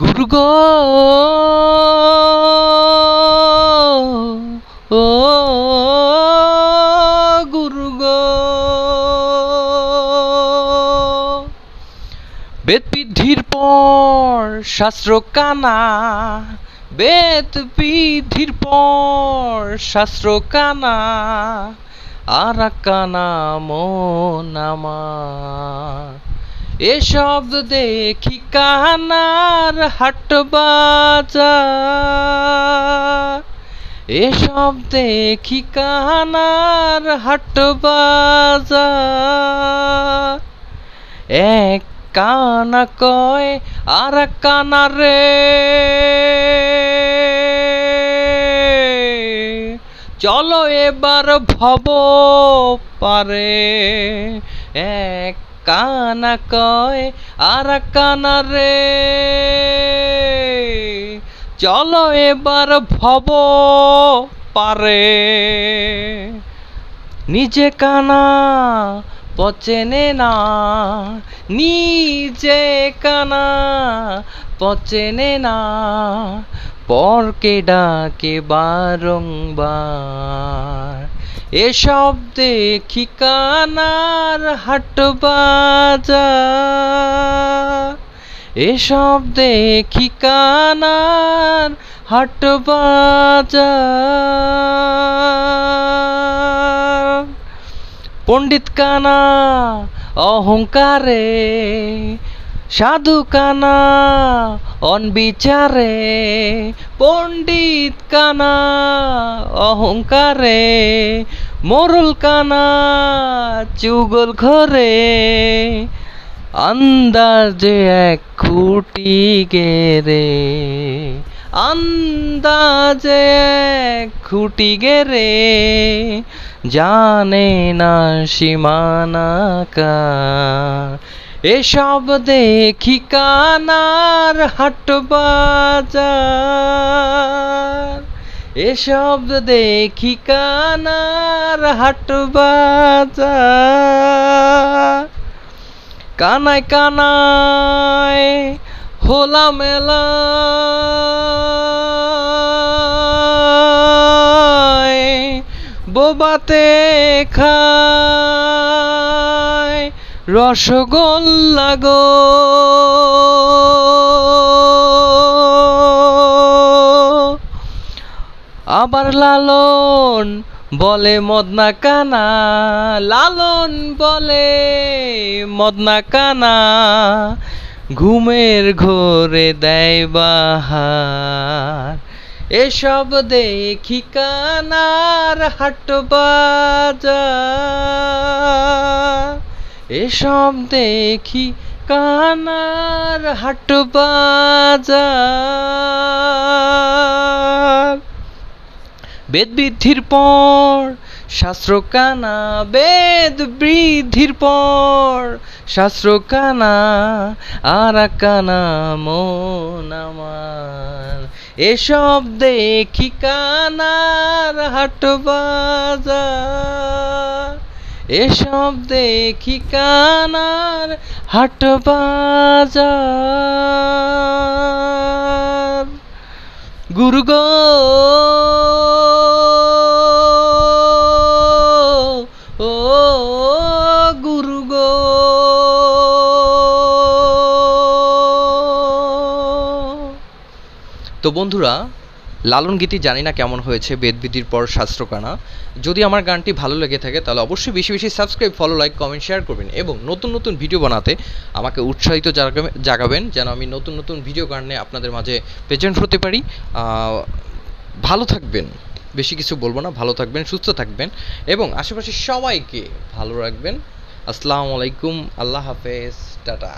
গুরু গো। ও গুরু গো। বেদ বিধির পর, শাস্ত্র কানা। বেদ বিধির পর, শাস্ত্র কানা। আর কানা মন আমার। এ শব্দ দেখি কানার হাট বাজার। এসব দেখি কানার হাট বাজার। এক কানা কয়, আর কানা রে। চলো এবার ভব পারে। এক কানা কয়, আর কানা রে। চলো এবার ভব পারে। নিজে কানা পচেনে না নিজে কানা পচেনে না। পরকে ডাকে বারংবার। এসব দেখি কানার হাট বাজার এসব দেখি কানার হাট বাজার পণ্ডিত কানা, অহংকারে, সাধু কানা, অনবিচারে, পণ্ডিত কানা, অহংকারে মোরল কানা চুগল ঘরে, আন্দাজে এক খুঁটি গেরে আন্দাজে এক খুঁটি গেরে জানে না সীমানা কার। এসব দেখি কানার হাট বাজার। এসব দেখি কানার হাট বাজার। কানায় কানায় হোলা মেলা। বোবাতে খায় রসগোল্লা গো। আবার লালন বলে মদনা কানা, লালন বলে মদনা কানা, ঘুমের ঘোরে দেয় বাহার। এসব দেখি কানার হাট বাজা এসব দেখি কানার হাট বাজার। বেদ বৃদ্ধির পর শাস্ত্র কানা বেদ বৃদ্ধির পর শাস্ত্র কানা আর কানা মন আমার। এসব দেখি কানার হাট বাজার। এসব দেখি কানার হাট বাজার। গুরু তো বন্ধুরা, লালন গীতি জানি না কেমন হয়েছে বেদবিধির পর শাস্ত্রকানা। যদি আমার গানটি ভালো লেগে থাকে, তাহলে অবশ্যই বেশি বেশি subscribe follow like comment share করবেন এবং নতুন নতুন ভিডিও বানাতে আমাকে উৎসাহিত জাগাবে- জাগাবেন যেন আমি নতুন নতুন ভিডিও গান নিয়ে আপনাদের মাঝে প্রেজেন্ট হতে পারি। ভালো থাকবেন, বেশি কিছু বলব না, ভালো থাকবেন, সুস্থ থাকবেন এবং আশেপাশে সবাইকে ভালো রাখবেন। আসসালামু আলাইকুম, আল্লাহ হাফেজ, টাটা।